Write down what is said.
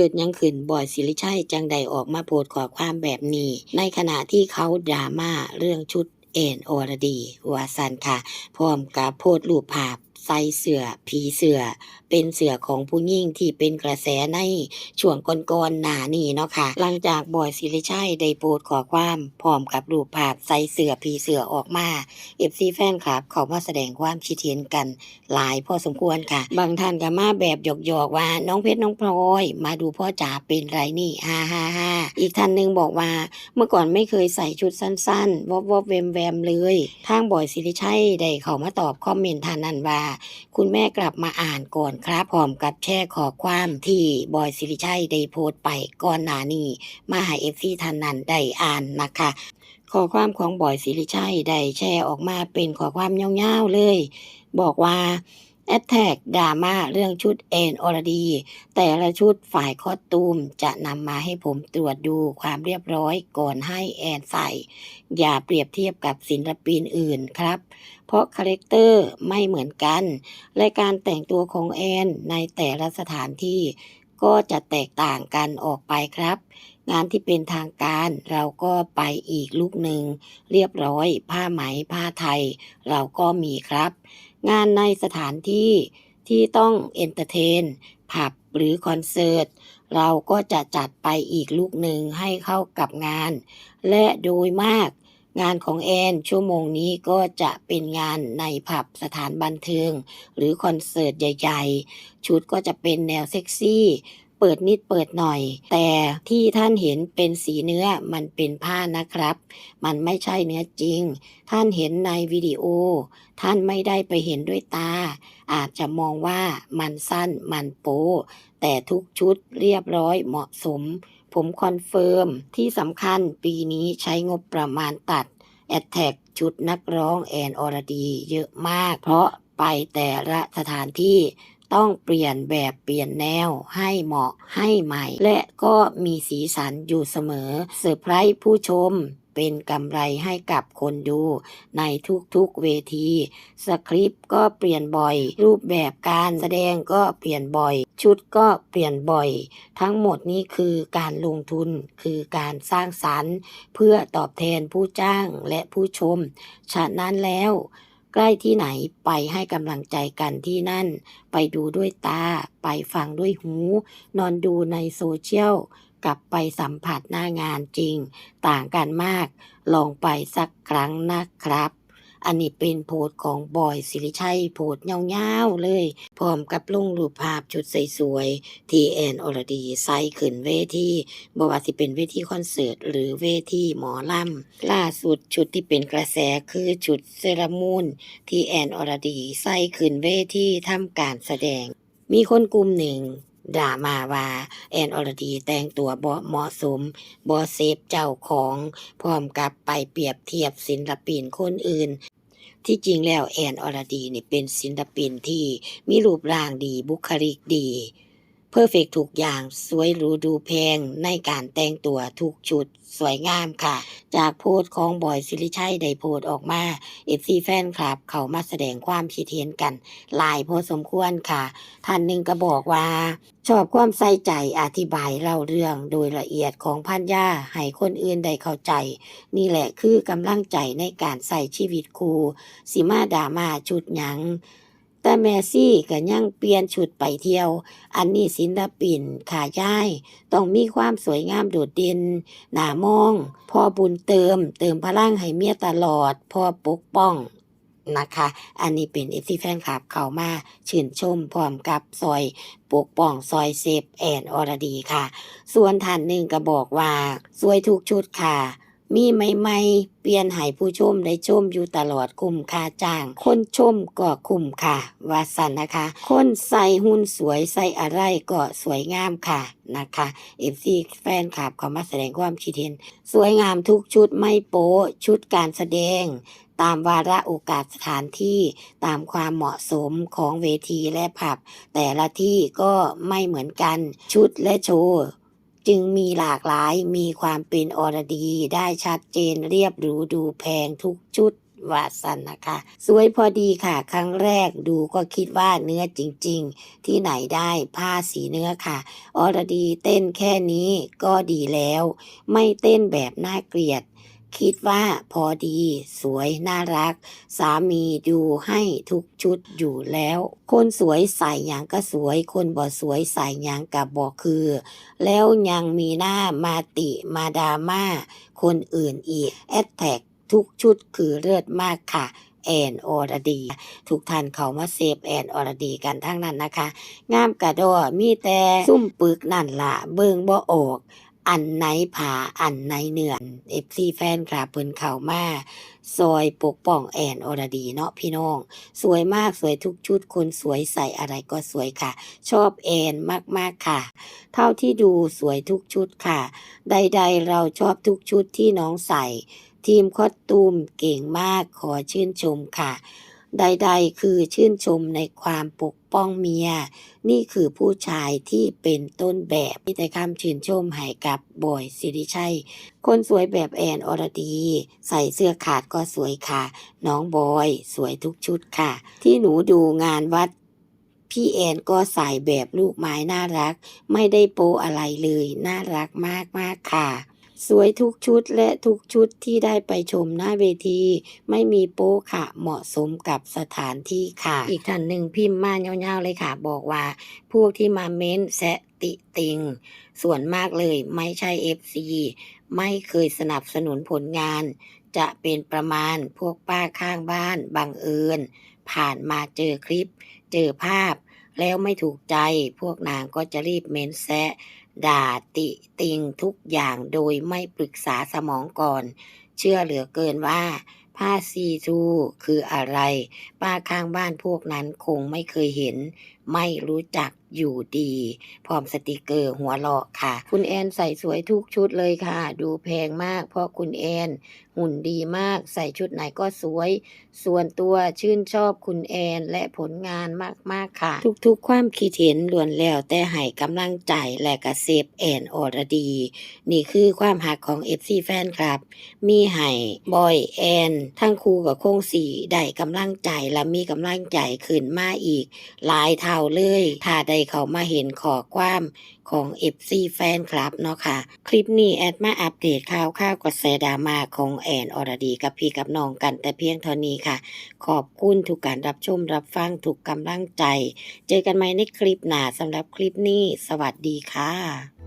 เกิดยังขึ้นบอยศิริชัยจังใดออกมาโพสต์ขอความแบบนี้ ในขณะที่เขาดราม่าเรื่องชุดเอ็นอรดีวาสันค่ะ พร้อมกับโพสต์รูปภาพ ใส่เสือผีเสือเป็นเสือของผู้หญิงที่เป็นกระแสในช่วงก่อนๆหน้านี้เนาะค่ะ หลังจากบอยสิริชัยได้โพสต์ขอความพร้อมกับรูปภาพใส่เสือผีเสือออกมาเอฟซีแฟนคลับเขามาแสดงความคิดเห็นกันหลายพอสมควรค่ะ บางท่านก็มาแบบหยอกๆว่า น้องเพชรน้องพลอย มาดูพ่อจ๋าเป็นไรนี่ฮ่าฮ่าฮ่าอีกท่านหนึ่งบอกว่าเมื่อก่อนไม่เคยใส่ชุดสั้นๆวอบวอบแวมแวมเลยทางบอยสิริชัยได้เขามาตอบคอมเมนต์ท่านนั้นว่าคุณแม่กลับมาอ่านก่อนครับพร้อมกับแชร์ขอความที่บอยสิริชัยได้โพสต์ไปก่อนหน้านี้มาให้เอฟซีทันนันได้อ่านนะคะข้อความของบอยสิริชัยได้แชร์ออกมาเป็นข้อความยาวๆเลย บอกว่า แอดแท็กดราม่าเรื่องชุดเอ็นอรดี แต่ละชุดฝ่ายคอตูมจะนำมาให้ผมตรวจดูความเรียบร้อยก่อนให้แอนใส่ อย่าเปรียบเทียบกับศิลปินอื่นครับ เพราะคาแรคเตอร์ไม่เหมือนกัน และการแต่งตัวของแอนในแต่ละสถานที่ ก็จะแตกต่างกันออกไปครับ งานที่เป็นทางการเราก็ไปอีกลูกหนึ่ง เรียบร้อย ผ้าไหมผ้าไทย เราก็มีครับ งานในสถานที่ที่ต้องเอนเตอร์เทนผับหรือคอนเสิร์ตเราก็จะจัดไปอีกลูกหนึ่งให้เข้ากับงาน และโดยมาก งานของแอน ชั่วโมงนี้ก็จะเป็นงานในผับสถานบันเทิง หรือคอนเสิร์ตใหญ่ๆ ชุดก็จะเป็นแนวเซ็กซี่เปิดนิดเปิดหน่อย แต่ที่ท่านเห็นเป็นสีเนื้อมันเป็นผ้านะครับ มันไม่ใช่เนื้อจริง ท่านเห็นในวิดีโอ ท่านไม่ได้ไปเห็นด้วยตา อาจจะมองว่ามันสั้นมันโป๊แต่ทุกชุดเรียบร้อยเหมาะสม ผมคอนเฟิร์มที่สำคัญปีนี้ใช้งบประมาณตัด แอดแท็กชุดนักร้องแอนอรดีเยอะมาก เพราะไปแต่ละสถานที่ต้องเปลี่ยนแบบเปลี่ยนแนวให้เหมาะให้ใหม่ และก็มีสีสันอยู่เสมอเซอร์ไพรส์ผู้ชมเป็นกำไรให้กับคนดูในทุกๆเวที สคริปต์ก็เปลี่ยนบ่อย รูปแบบการแสดงก็เปลี่ยนบ่อย ชุดก็เปลี่ยนบ่อย ทั้งหมดนี้คือการลงทุนคือการสร้างสรรค์ เพื่อตอบแทนผู้จ้างและผู้ชม ฉะนั้นแล้วใกล้ที่ไหนไปให้กำลังใจกันที่นั่น ไปดูด้วยตา ไปฟังด้วยหู นอนดูในโซเชียลกลับไปสัมผัสหน้างานจริง ต่างกันมาก ลองไปสักครั้งนะครับ อันนี้เป็นโพสของบอยสิริชัยโพสต์ยาๆเลย พร้อมกับลงรูปภาพชุดสวยๆที่แอนอรดีใส่ขึ้นเวทีบ่ว่าสิเป็นเวทีคอนเสิร์ตหรือเวทีหมอลำล่าสุดชุดที่เป็นกระแสคือชุดเซรามูนที่แอนอรดีใส่ขึ้นเวทีทำการแสดง มีคนกลุ่มหนึ่งด่ามาว่าแอนอรดีแต่งตัวบ่เหมาะสมบ่เซฟเจ้าของ พร้อมกับไปเปรียบเทียบศิลปินคนอื่น ที่จริงแล้วแอนอรดีนี่เป็นศิลปินที่มีรูปร่างดีบุคลิกดี เพอร์เฟกทุกอย่าง สวยหรูดูแพงในการแต่งตัวทุกชุด สวยงามค่ะ จากโพสต์ของบอยสิริชัยได้โพสต์ออกมาเอฟซีแฟนคลับ เขามาแสดงความคิดเห็นกัน หลายพอสมควรค่ะ ท่านหนึ่งก็บอกว่า ชอบความใส่ใจอธิบายเล่าเรื่องโดยละเอียดของพันยาให้คนอื่นได้เข้าใจ นี่แหละคือกำลังใจในการใส่ชีวิตครูสิมาดามาชุดหยัง แต่แมซี่ก็ยังเปลี่ยนชุดไปเที่ยว อันนี้ศิลปินขาย่าย ต้องมีความสวยงามโดดเด่นหน้ามอง พอบุญเติม เติมพลังให้เมียตลอด พอปกป้องนะคะ อันนี้เป็นเอฟซีแฟนคลับเข้ามาชื่นชมพร้อมกับซอยปกป้องซอยเซฟแอนอรดีค่ะ ส่วนท่านหนึ่งก็บอกว่า สวยทุกชุดค่ะ มีใหม่ๆ เปลี่ยนให้ผู้ชมได้ชมอยู่ตลอดคุ้มค่าจ้าง คนชมก็คุ้มค่ะว่าสันนะคะ คนใส่หุ่นสวยใส่อะไรก็สวยงามค่ะนะคะเอฟซีแฟนคลับเขามาแสดงความคิดเห็น สวยงามทุกชุดไม่โป๊ชุดการแสดง ตามวาระโอกาสสถานที่ตามความเหมาะสมของเวทีและผับ แต่ละที่ก็ไม่เหมือนกันชุดและโชว์ จึงมีหลากหลายมีความเป็นอรดี ได้ชัดเจนเรียบหรูดูแพงทุกชุดวาสันนะคะ สวยพอดีค่ะ ครั้งแรกดูก็คิดว่าเนื้อจริง ๆ ที่ไหนได้ผ้าสีเนื้อค่ะอรดีเต้นแค่นี้ก็ดีแล้ว ไม่เต้นแบบน่าเกลียด คิดว่าพอดี สวยน่ารัก สามีดูให้ทุกชุดอยู่แล้ว คนสวยใส่หยังก็สวย คนบ่สวยใส่หยังกับบ่คือ แล้วยังมีหน้ามาติมาดาม่าคนอื่นอีก แอดแท็กทุกชุดคือเลือดมากค่ะแอนออรดีทุกท่านเขามาเซฟแอนอรดีกันทั้งนั้นนะคะ งามกระดอมีแต่ซุ่มปึกนั่นละเบิงบ่ออก อันไหนผาอันไหนเนื้อนเอฟซีแฟนครับเพิ่นเข้ามาซอยปกป้องแอนอรดีเนาะพี่น้อง สวยมากสวยทุกชุดคนสวยใส่อะไรก็สวยค่ะ ชอบแอนมากๆค่ะ เท่าที่ดูสวยทุกชุดค่ะ ใดๆเราชอบทุกชุดที่น้องใส่ ทีมคอสตูมเก่งมากขอชื่นชมค่ะ ใด ๆ คือชื่นชมในความปกป้องเมีย นี่คือผู้ชายที่เป็นต้นแบบมีแต่คำชื่นชมให้กับบอยสิริชัย คนสวยแบบแอนอรดี ใส่เสื้อขาดก็สวยค่ะ น้องบอย สวยทุกชุดค่ะ ที่หนูดูงานวัดพี่แอนก็ใส่แบบลูกไม้น่ารัก ไม่ได้โปอะไรเลย น่ารักมากมากๆค่ะ สวยทุกชุดและทุกชุดที่ได้ไปชมหน้าเวที ไม่มีโป๊ค่ะ เหมาะสมกับสถานที่ค่ะ อีกท่านหนึ่งพิมพ์มาเงาๆเลยค่ะ บอกว่า พวกที่มาเม้นแซะติติง ส่วนมากเลยไม่ใช่ FC ไม่เคยสนับสนุนผลงาน จะเป็นประมาณพวกป้าข้างบ้านบังเอิญผ่านมาเจอคลิป เจอภาพ แล้วไม่ถูกใจ พวกนางก็จะรีบเม้นแซะ ด่าติติงทุกอย่างโดยไม่ปรึกษาสมองก่อน เชื่อเหลือเกินว่า ผ้าซีทูคืออะไร ป้าข้างบ้านพวกนั้นคงไม่เคยเห็น ไม่รู้จักอยู่ดี พร้อมสติกเกอร์หัวเราะค่ะ คุณแอนใส่สวยทุกชุดเลยค่ะ ดูแพงมากเพราะคุณแอนหุ่นดีมากใส่ชุดไหนก็สวย ส่วนตัวชื่นชอบคุณแอนและผลงานมาก ๆ ค่ะ ทุกๆ ความคิดเห็นล้วนแล้วแต่ให้กำลังใจและกระเซฟแอนอรดี นี่คือความหักของ FC แฟนครับ มีให้บอยแอน ทั้งครูกับโค้งสีได้กำลังใจและมีกำลังใจขึ้นมาอีก หลายเท่าาเลย ถ้าได้เขามาเห็นขอความของ FC แฟนคลับเนาะค่ะ คลิปนี้แอดมาอัปเดตข่าวข่าวกระแสดราม่าของแอนอรดีกับพี่กับน้องกันแต่เพียงเท่านี้ค่ะ ขอบคุณทุกการรับชมรับฟังทุกกำลังใจ เจอกันใหม่ในคลิปหน้าสำหรับคลิปนี้ สวัสดีค่ะ